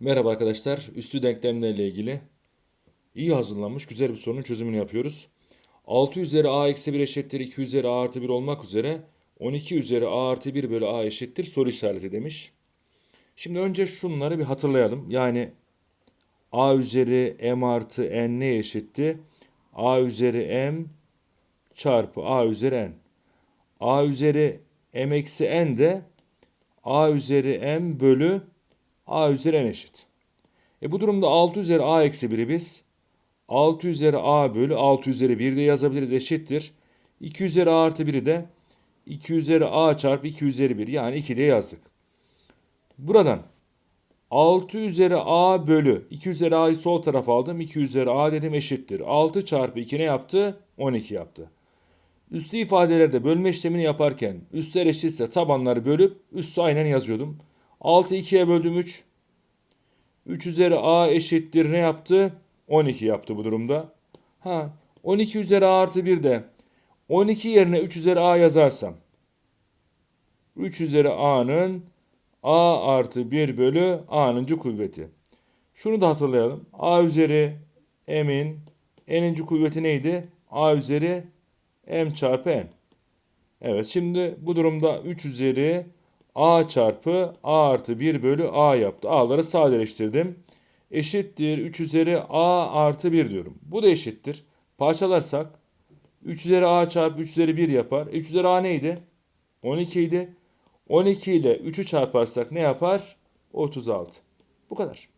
Merhaba arkadaşlar. Üstü denklemlerle ilgili iyi hazırlanmış güzel bir sorunun çözümünü yapıyoruz. 6 üzeri a eksi 1 eşittir 2 üzeri a artı 1 olmak üzere 12 üzeri a artı 1 bölü a eşittir soru işareti demiş. Şimdi önce şunları bir hatırlayalım. Yani a üzeri m artı n ne eşitti? a üzeri m çarpı a üzeri n. a üzeri m eksi n de a üzeri m bölü a üzeri n eşit. E bu durumda 6 üzeri a eksi 1'i biz 6 üzeri a bölü 6 üzeri 1 de yazabiliriz eşittir. 2 üzeri a artı 1'i de 2 üzeri a çarpı 2 üzeri 1 yani 2 diye yazdık. Buradan 6 üzeri a bölü 2 üzeri a'yı sol tarafa aldım. 2 üzeri a dedim eşittir. 6 çarpı 2 ne yaptı? 12 yaptı. Üstü ifadelerde bölme işlemini yaparken üstler eşitse tabanları bölüp üstü aynen yazıyordum. 6 2'ye böldüm 3. 3 üzeri a eşittir ne yaptı? 12 yaptı bu durumda. Ha 12 üzeri a artı 1 de 12 yerine 3 üzeri a yazarsam 3 üzeri a'nın a artı 1 bölü a'nıncı kuvveti. Şunu da hatırlayalım. a üzeri m'in n'inci kuvveti neydi? a üzeri m çarpı n. Evet şimdi bu durumda 3 üzeri a çarpı a artı 1 bölü a yaptı. a'ları sadeleştirdim. Eşittir 3 üzeri a artı 1 diyorum. Bu da eşittir. Parçalarsak 3 üzeri a çarpı 3 üzeri 1 yapar. 3 üzeri a neydi? 12 idi. 12 ile 3'ü çarparsak ne yapar? 36. Bu kadar.